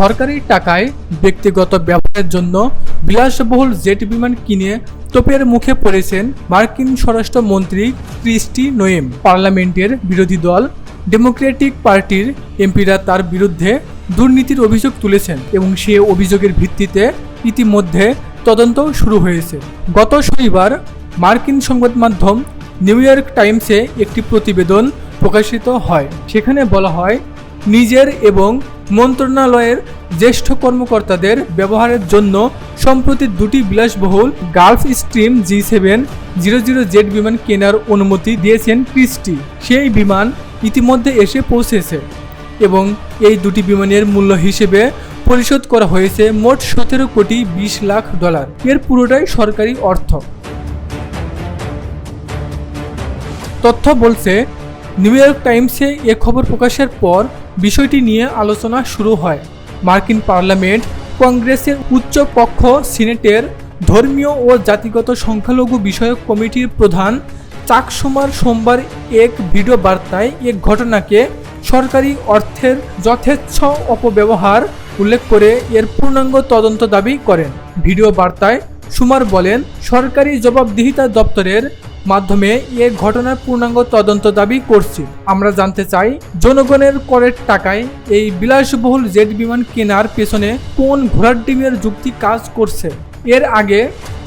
সরকারি টাকায় ব্যক্তিগত ব্যবহারের জন্য বিলাসবহুল জেট বিমান কিনে তোপের মুখে পড়েছেন মার্কিন স্বরাষ্ট্রমন্ত্রী ক্রিস্টি নোয়েম। পার্লামেন্টের বিরোধী দল ডেমোক্রেটিক পার্টির এমপিরা তার বিরুদ্ধে দুর্নীতির অভিযোগ তুলেছেন এবং সে অভিযোগের ভিত্তিতে ইতিমধ্যে তদন্ত শুরু হয়েছে। গত শনিবার মার্কিন সংবাদ মাধ্যম নিউ ইয়র্ক টাইমসে একটি প্রতিবেদন প্রকাশিত হয়। সেখানে বলা হয় নিজের এবং মন্ত্রণালয়ের জ্যেষ্ঠ কর্মকর্তাদের ব্যবহারের জন্য সম্প্রতি দুটি বিলাসবহুল Gulfstream G seven zero zero jet বিমান কেনার অনুমতি দিয়েছেন ক্রিস্টি সেই বিমান ইতিমধ্যে এসে পৌঁছেছে এবং এই দুটি বিমানের মূল্য হিসেবে পরিশোধ করা হয়েছে মোট সতেরো কোটি বিশ লাখ ডলার। এর পুরোটাই সরকারি অর্থ। তথ্য বলছে, নিউ ইয়র্ক টাইমসে এ খবর প্রকাশের পর বিষয়টি নিয়ে আলোচনা শুরু হয়। মার্কিন পার্লামেন্ট কংগ্রেসের উচ্চ কক্ষ সিনেটের ধর্মীয় ও জাতিগত সংখ্যালঘু বিষয়ক কমিটির প্রধান চাকসুমার সোমবার এক ভিডিও বার্তায় এক ঘটনাকে সরকারি অর্থের যথেচ্ছ অপব্যবহার উল্লেখ করে এর পূর্ণাঙ্গ তদন্ত দাবি করেন। ভিডিও বার্তায় সুমার বলেন, সরকারি জবাবদিহিতা দপ্তরের মাধ্যমে এ ঘটনার পূর্ণাঙ্গ তদন্ত দাবি করছি। আমরা জানতে চাই, জনগণের করের টাকায় এই বিলাসবহুল জেট বিমান কেনার পেছনে কোন ঘোড়ার ডিমের যুক্তি কাজ করছে? এর আগে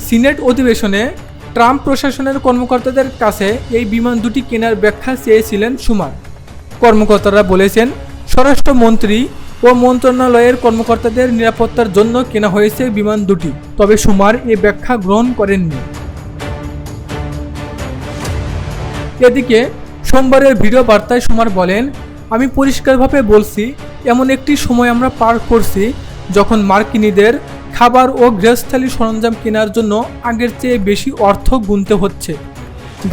সিনেট অধিবেশনে ট্রাম্প প্রশাসনের কর্মকর্তাদের কাছে এই বিমান দুটি কেনার ব্যাখ্যা চেয়েছিলেন সুমার কর্মকর্তারা বলেছেন, স্বরাষ্ট্রমন্ত্রী ও মন্ত্রণালয়ের কর্মকর্তাদের নিরাপত্তার জন্য কেনা হয়েছে বিমান দুটি, তবে সুমার এ ব্যাখ্যা গ্রহণ করেননি। এদিকে সোমবারের ভিডিও বার্তায় সুমার বলেন, আমি পরিষ্কারভাবে বলছি, এমন একটি সময় আমরা পার করছি যখন মার্কিনীদের খাবার ও গৃহস্থালী সরঞ্জাম কেনার জন্য আগের চেয়ে বেশি অর্থ গুনতে হচ্ছে।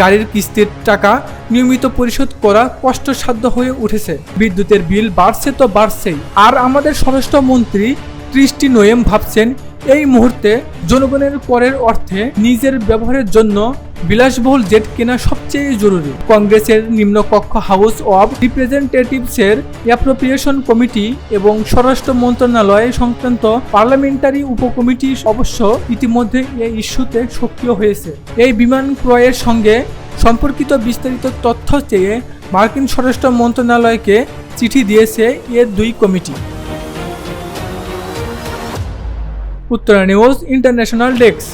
গাড়ির কিস্তির টাকা নিয়মিত পরিশোধ করা কষ্টসাধ্য হয়ে উঠেছে। বিদ্যুতের বিল বাড়ছে তো বাড়ছেই। আর আমাদের স্বরাষ্ট্রমন্ত্রী ক্রিস্টি নোয়েম ভাবছেন, এই মুহূর্তে জনগণের পরের অর্থে নিজের ব্যবহারের জন্য বিলাসবহুল জেট কেনা সবচেয়ে জরুরি। কংগ্রেসের নিম্নকক্ষ হাউস অব রিপ্রেজেন্টেটিভসের অ্যাপ্রোপ্রিয়েশন কমিটি এবং স্বরাষ্ট্র মন্ত্রণালয় সংক্রান্ত পার্লামেন্টারি উপকমিটি অবশ্য ইতিমধ্যে এই ইস্যুতে সক্রিয় হয়েছে। এই বিমান ক্রয়ের সঙ্গে সম্পর্কিত বিস্তারিত তথ্য চেয়ে মার্কিন স্বরাষ্ট্র মন্ত্রণালয়কে চিঠি দিয়েছে এর দুই committee. Uttara news international desk.